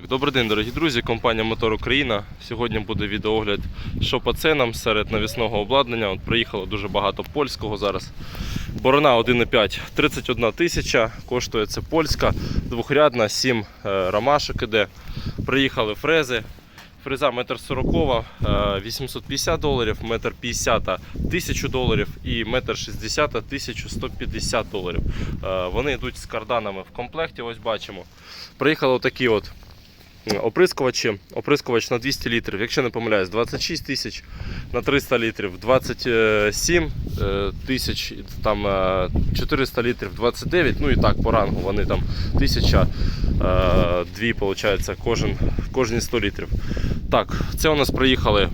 Так, добрий день, дорогі друзі. Компанія Мотор Україна. Сьогодні буде відеогляд, що по ценам серед навісного обладнання. От приїхало дуже багато польського зараз. Борона 1,5 31 тисяча. Коштує це польська, двохрядна, 7 е, ромашок іде. Приїхали фрези. Фреза 1,40 м 850 доларів, 1,50 м 1000 доларів і 1,60 м 1150 доларів. Е, Вони йдуть з карданами в комплекті, ось бачимо. Приїхали отакі от оприскувачі. Оприскувач на 200 літрів, якщо не помиляюсь, 26 тисяч на 300 літрів, 27 е, тисяч, там е, 400 літрів, 29, ну і так по рангу вони там 1000, е, дві, виходить, кожен, кожні 100 літрів. Так, це у нас приїхали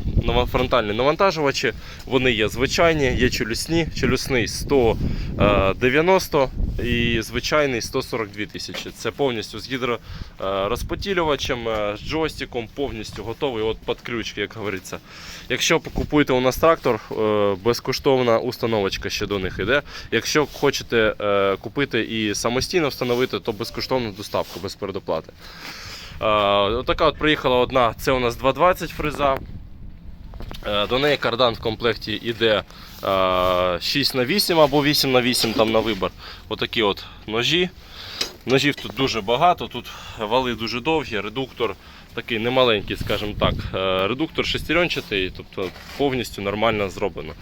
фронтальні навантажувачі. Вони є звичайні, є челюсні. Челюсний 190 і звичайний 142 тисячі. Це повністю з гідророзпотілювачем, е, з джойстиком, повністю готовий от під ключ, як говориться. Якщо купуєте у нас трактор, е, безкоштовна установочка ще до них йде. Якщо хочете е, купити і самостійно встановити, то безкоштовну доставку без передоплати. Отака от приїхала одна, це у нас 220 фреза. Е, До неї кардан в комплекті йде 6 на 8 або 8 на 8 там на вибір. Отакі от ножі. Ножів тут дуже багато, тут вали дуже довгі, редуктор такий немаленький, скажімо так. Е, Редуктор шестеренчатий, тобто повністю нормально зроблено.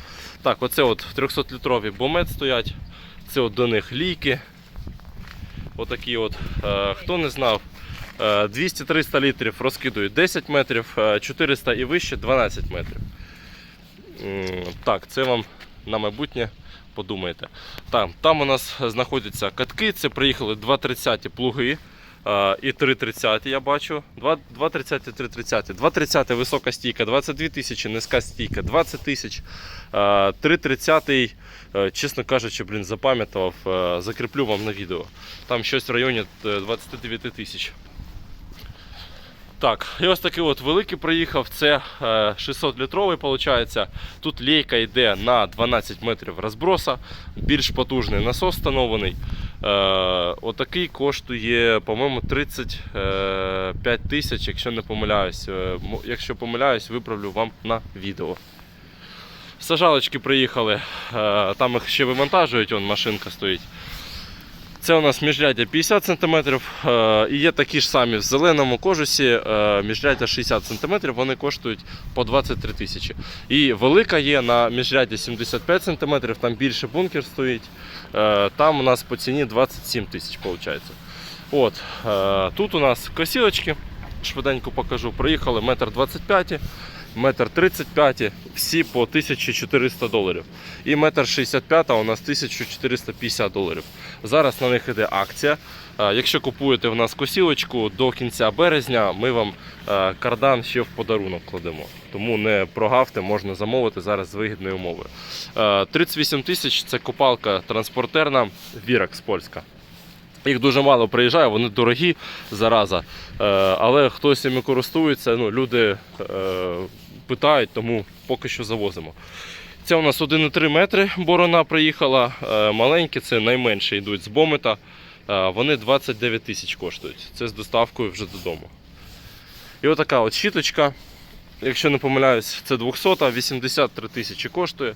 Так, оце от 300-літрові бомет стоять. Це от до них лійки. Отакі от. Е, Хто не знав, е, 200-300 літрів розкидують 10 метрів, е, 400 і вище 12 метрів. Так, це вам на майбутнє подумайте. Там, там у нас знаходяться катки, це приїхали 230 плуги е, і 330 я бачу. 230 і 330. 230 висока стійка, 22 тисячі, низька стійка, 20 тисяч. Е, 330, е, чесно кажучи, блін, запам'ятав, е, закріплю вам на відео. Там щось в районі е, 29 тисяч. Так, і ось такий от великий приїхав. Це 600 літровий виходить. Тут лейка йде на 12 метрів розброса, більш потужний насос встановлений. Е, отакий коштує, по-моєму, 35 тисяч, якщо не помиляюсь. Е, Якщо помиляюсь, виправлю вам на відео. Сажалочки приїхали, е, там їх ще вивантажують, он машинка стоїть. Це у нас міжряддя 50 см е, і є такі ж самі в зеленому кожусі е, міжряддя 60 см, вони коштують по 23 тисячі. І велика є на міжрядді 75 см, там більше бункер стоїть. Е, Там у нас по ціні 27 тисяч. От, тут у нас косілочки, швиденько покажу. Приїхали 1,25 м, метр 35, всі по 1400 доларів. І метр 65 у нас 1450 доларів. Зараз на них іде акція. Е, Якщо купуєте в нас косілочку до кінця березня, ми вам е, кардан ще в подарунок кладемо. Тому не прогавте, можна замовити зараз з вигідною умовою. Е, 38 тисяч це копалка транспортерна Віракс польська. Їх дуже мало приїжджає, вони дорогі зараза. Е, але хтось іми користується, ну, люди е, питають, тому поки що завозимо. Це у нас 1,3 метри борона приїхала. Е, маленькі, це найменше йдуть з бомета. Е, вони 29 тисяч коштують. Це з доставкою вже додому. І отака от щіточка. Якщо не помиляюсь, це 200, 83 тисячі коштує.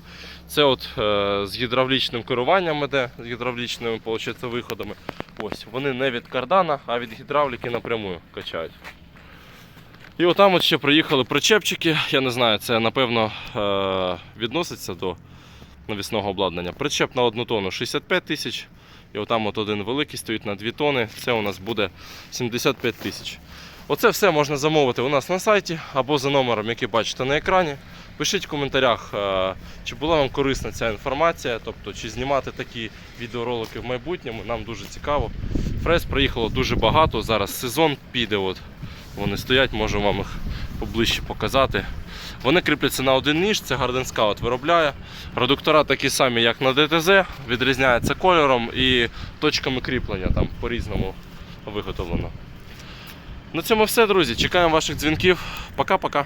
Це от е, з гідравлічним керуванням іде, з гідравлічними виходами. Ось, вони не від кардана, а від гідравліки напряму качають. І отам от ще приїхали причепчики. Я не знаю, це напевно е, відноситься до навісного обладнання. Причеп на одну тонну 65 тисяч. І отам от один великий стоїть на 2 тони. Це у нас буде 75 тисяч. Оце все можна замовити у нас на сайті або за номером, який бачите на екрані. Пишіть в коментарях, е, чи була вам корисна ця інформація, тобто чи знімати такі відеоролики в майбутньому. Нам дуже цікаво. Фрез приїхало дуже багато. Зараз сезон піде. От. Вони стоять, можу вам їх поближче показати. Вони кріпляться на один ніж, це Garden Scout виробляє. Редуктора такі самі, як на ДТЗ, відрізняються кольором і точками кріплення там по-різному виготовлено. На цьому все, друзі. Чекаємо ваших дзвінків. Пока-пока.